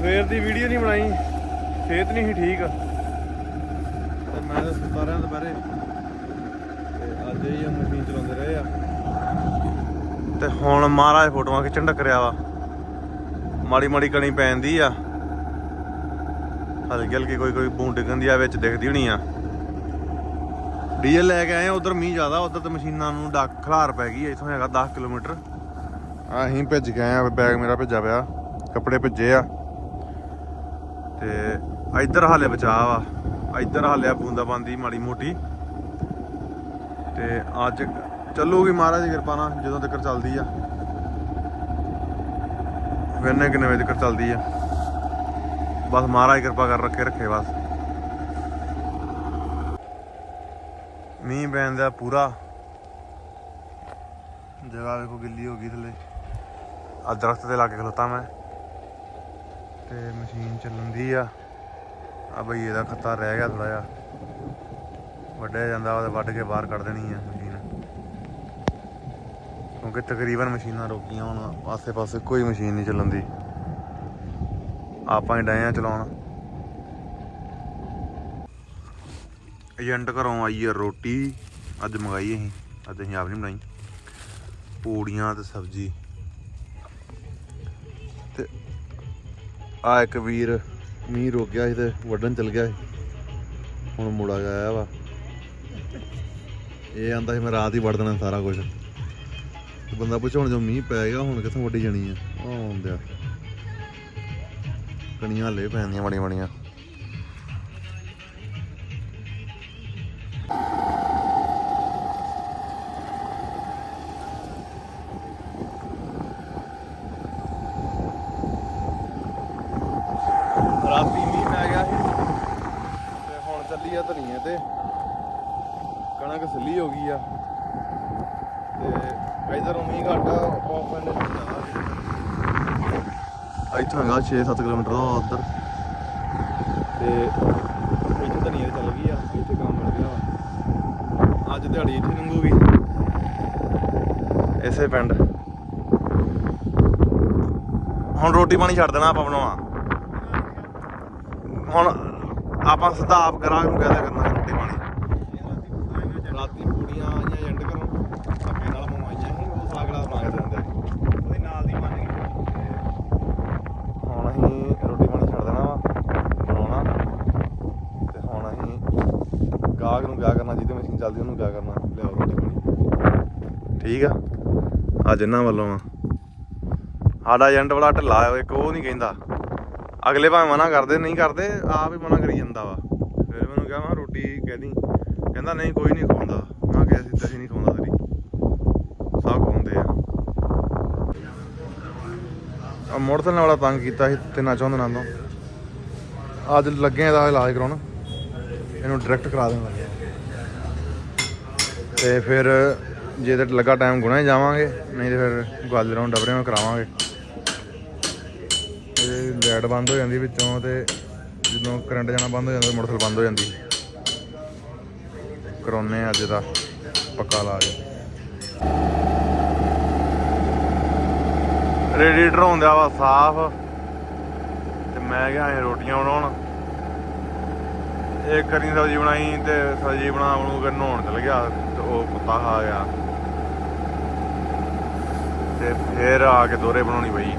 ਸਵੇਰ ਦੀ ਵੀਡੀਓ ਨਹੀਂ ਬਣਾਈ ਸਿਹਤ ਨਹੀਂ ਸੀ ਠੀਕ। ਤੇ ਮੈਂ ਤਾਂ ਸੁੱਤਾ ਰਿਹਾ ਦੁਪਹਿਰੇ ਤੇ ਅੱਜ ਹੀ ਮਸ਼ੀਨ ਚਲਾਉਂਦੇ ਰਹੇ ਆ। ਤੇ ਹੁਣ ਮਹਾਰਾਜ ਫੋਟੋਆਂ ਖਿੱਚਣ ਟੱਕਰਿਆ ਵਾ। ਮਾੜੀ ਮਾੜੀ ਕਣੀ ਪੈਂਦੀ ਆ। ਹਲਕੀ ਹਲਕੀ ਕੋਈ ਕੋਈ ਬੂੰਦ ਡਿੱਗਣ ਦੀ ਆ ਵਿੱਚ ਦਿਖਦੀ ਹੋਣੀ ਆ। ਡੀਜ਼ਲ ਲੈ ਕੇ ਆਏ ਉਧਰ ਮੀਂਹ ਜ਼ਿਆਦਾ ਉਧਰ ਤੇ ਮਸ਼ੀਨਾਂ ਨੂੰ ਡੱਕ ਖਲਾਰ ਪੈ ਗਈ ਇਥੋਂ ਹੈਗਾ 10 ਕਿਲੋਮੀਟਰ। ਆ ਅਸੀਂ ਭਿੱਜ ਆਏ ਆ ਬੈਗ ਮੇਰਾ ਭਿੱਜਾ ਪਿਆ ਕੱਪੜੇ ਭਿੱਜੇ ਆ। ਤੇ ਇੱਧਰ ਹਾਲੇ ਬਚਾਅ ਵਾ ਇੱਧਰ ਹਾਲੇ ਬੂੰਦਾ ਬੰਦੀ ਮਾੜੀ ਮੋਟੀ। ਤੇ ਅੱਜ ਚੱਲੂਗੀ ਮਹਾਰਾਜ ਦੀ ਕਿਰਪਾ ਨਾਲ, ਜਦੋਂ ਤੱਕ ਚੱਲਦੀ ਆ। ਵੇਨੇ ਕਿੰਨੇ ਵਜੇ ਤੱਕ ਚੱਲਦੀ ਆ। ਬਸ ਮਹਾਰਾਜ ਕਿਰਪਾ ਕਰ ਰੱਖੇ ਰੱਖੇ ਬਸ। ਮੀਂਹ ਪੈਂਦਾ ਪੂਰਾ। ਜਗ੍ਹਾ ਵੇਖੋ ਗਿੱਲੀ ਹੋ ਗਈ ਥੱਲੇ। ਆ ਦਰਖਤ ਤੇ ਲਾ ਕੇ ਖਲੋਤਾ ਮੈਂ। ਤੇ ਮਸ਼ੀਨ ਚੱਲਣ ਦੀ ਆ। ਆ ਬਈ ਇਹਦਾ ਖੱਤਾ ਰਹਿ ਗਿਆ ਥੋੜਾ ਜਿਹਾ। ਵੱਢਿਆ ਜਾਂਦਾ ਉਹਦੇ ਵੱਢ ਕੇ ਬਾਹਰ ਕੱਢ ਦੇਣੀ ਆ ਮਸ਼ੀਨ। ਕਿਉਂਕਿ ਤਕਰੀਬਨ ਮਸ਼ੀਨਾਂ ਰੋਕੀਆਂ ਹੁਣ, ਆਸੇ-ਪਾਸੇ ਕੋਈ ਮਸ਼ੀਨ ਨਹੀਂ ਚੱਲਣ ਦੀ। ਆਪਾਂ ਹੀ ਡਾਇਆ ਚਲਾਉਣ। ਏਜੰਟ ਘਰੋਂ ਆਈ ਆ ਰੋਟੀ। ਅੱਜ ਮੰਗਾਈ ਅਸੀਂ। ਅੱਜ ਅਸੀਂ ਆਪ ਨਹੀਂ ਬਣਾਈ। ਪੂੜੀਆਂ ਤੇ ਸਬਜ਼ੀ। ਆ ਇੱਕ ਵੀਰ ਮੀਂਹ ਰੁਕ ਗਿਆ ਸੀ ਤੇ ਵੱਢਣ ਚਲ ਗਿਆ ਸੀ। ਹੁਣ ਮੁੜਾ ਗਿਆ ਵਾ। ਇਹ ਆਂਦਾ ਸੀ ਮੈਂ ਰਾਤ ਹੀ ਵੱਢ ਦੇਣਾ ਸਾਰਾ ਕੁਝ ਬੰਦਾ ਪੁੱਛ ਹੁਣ ਜੋ ਮੀਂਹ ਪੈ ਗਿਆ, ਹੁਣ ਕਿੱਥੋਂ ਵੱਢੀ ਜਾਣੀ ਆ? ਉਹ ਆਉਂਦਿਆ। ਕਣੀਆਂ ਹਲੇ ਪੈਂਦੀਆਂ ਬੜੀਆਂ ਬੜੀਆਂ ਚੱਲੀ ਆ ਧਨੀਏ ਤੇ ਕਣਕ ਸਿੱਲੀ ਹੋ ਗਈ ਆ। ਤੇ ਇਧਰ ਮੀਂਹ ਘੱਟ ਆ ਆਫ ਐਂਡ ਇੱਥੋਂ ਹੈਗਾ 6-7 ਕਿਲੋਮੀਟਰ ਦਾ ਉਧਰ। ਤੇ ਇੱਥੇ ਧਨੀਏ ਤੇ ਚੱਲ ਗਈ ਆ ਇੱਥੇ ਕੰਮ ਮਿਲ ਗਿਆ ਵਾ। ਅੱਜ ਦਿਹਾੜੀ ਇੱਥੇ ਲੰਘੂਗੀ। ਇਸੇ ਪਿੰਡ। ਹੁਣ ਰੋਟੀ ਪਾਣੀ ਛੱਡ ਦੇਣਾ ਆਪਾਂ ਬਣਾਉਣਾ। ਹੁਣ ਆਪਾਂ ਸਿੱਧਾ ਆਪ ਕਰਾਂਗੇ ਨੂੰ ਕਹਿਦਾ ਕਰਨਾ ਰੋਟੀ ਪਾਣੀ। ਰਾਤੀ ਪੂੜੀਆਂ ਆਈਆਂ ਏਜੰਟ ਘਰੋਂ। ਅੱਗੇ ਨਾਲ ਮੰਗਵਾਈਆਂ ਸੀ ਉਹ ਸਾਗੜਾ ਬਣਾ ਕੇ ਦਿੰਦੇ। ਉਹਦੇ ਨਾਲ ਦੀ ਬਣ ਗਈ। ਹੁਣ ਅਸੀਂ ਰੋਟੀ ਪਾਣੀ ਛੱਡ ਦੇਣਾ ਵਾ ਬਣਾਉਣਾ। ਤੇ ਹੁਣ ਅਸੀਂ ਗਾਹਕ ਨੂੰ ਕਿਆ ਕਰਨਾ ਜਿਹਦੇ ਮਸ਼ੀਨ ਚੱਲਦੀ ਉਹਨੂੰ ਕਿਆ ਕਰਨਾ ਲਿਆਓ ਰੋਟੀ ਪਾਣੀ। ਠੀਕ ਆ? ਅੱਜ ਇਹਨਾਂ ਵੱਲੋਂ ਆ। ਸਾਡਾ ਏਜੰਟ ਬੜਾ ਢਿੱਲਾ ਇੱਕ ਉਹ ਨਹੀਂ ਕਹਿੰਦਾ। ਅਗਲੇ ਭਾਵੇਂ ਮਨਾ ਕਰਦੇ, ਨਹੀਂ ਕਰਦੇ, ਆਪ ਹੀ ਮਨਾ ਕਰੀ ਜਾਂਦਾ ਵਾ। ਫਿਰ ਮੈਨੂੰ ਕਿਹਾ, ਮੈਂ ਰੋਟੀ ਕਹਿਦੀ ਕਹਿੰਦਾ, ਨਹੀਂ, ਕੋਈ ਨਹੀਂ ਖਵਾਉਂਦਾ। ਮੈਂ ਕਿਹਾ ਸੀ ਤੁਸੀਂ ਨਹੀਂ ਖਵਾਉਂਦਾ ਤੇਰੀ। ਸਭ ਖਵਾਉਂਦੇ ਆ। ਆ ਮੋਟਰਸਾਈਕਲ ਵਾਲਾ ਤੰਗ ਕੀਤਾ ਸੀ ਤਿੰਨਾਂ ਚੌਂ ਦਿਨਾਂ ਤੋਂ ਅੱਜ ਲੱਗੇ ਇਹਦਾ ਇਲਾਜ ਕਰਾਉਣ। ਇਹਨੂੰ ਡਾਇਰੈਕਟ ਕਰਾ ਦੇਣ ਲੱਗੇ ਤੇ ਫਿਰ, ਜੇ ਤੇ ਲੱਗਾ ਟਾਈਮ ਗੁਣਾ ਹੀ ਜਾਵਾਂਗੇ, ਨਹੀਂ ਤੇ ਫਿਰ ਗਵਾਲੀਅਰੋਂ ਡਬਰੇ ਨੂੰ ਕਰਾਵਾਂਗੇ। ਇਹ ਲਾਈਟ ਬੰਦ ਹੋ ਜਾਂਦੀ ਵਿੱਚੋਂ ਤੇ ਜਦੋਂ ਕਰੰਟ ਜਾਣਾ ਬੰਦ ਹੋ ਜਾਂਦਾ ਮੋਟਰਸਾਈਕਲ ਬੰਦ ਹੋ ਜਾਂਦੀ। ਕਰਾਉਨੇ ਅੱਜ ਦਾ ਪੱਕਾ ਲਾ ਰੇਡੀਏਟਰ ਹੁੰਦਾ ਵਾ ਸਾਫ਼। ਤੇ ਮੈਂ ਗਿਆ ਇਹ ਰੋਟੀਆਂ ਬਣਾਉਣ। ਇੱਕ ਕਰੀ ਸਬਜ਼ੀ ਬਣਾਈ ਤੇ ਸਬਜ਼ੀ ਬਣਾ ਬਣੂ ਕੇ ਨਹਾਉਣ ਚਲ ਗਿਆ ਤੇ ਉਹ ਕੁੱਤਾ ਖਾ ਗਿਆ। ਤੇ ਫੇਰ ਆ ਕੇ ਦੋਰੇ ਬਣਾਉਣੀ ਪਈ।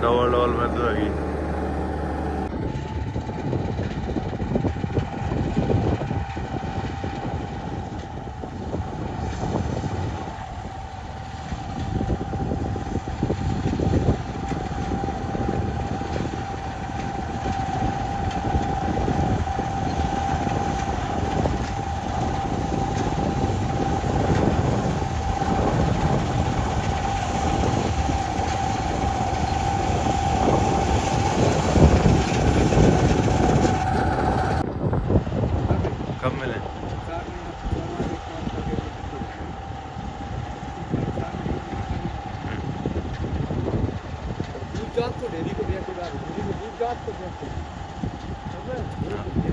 double double metro aquí. atlayacaksın. Evet.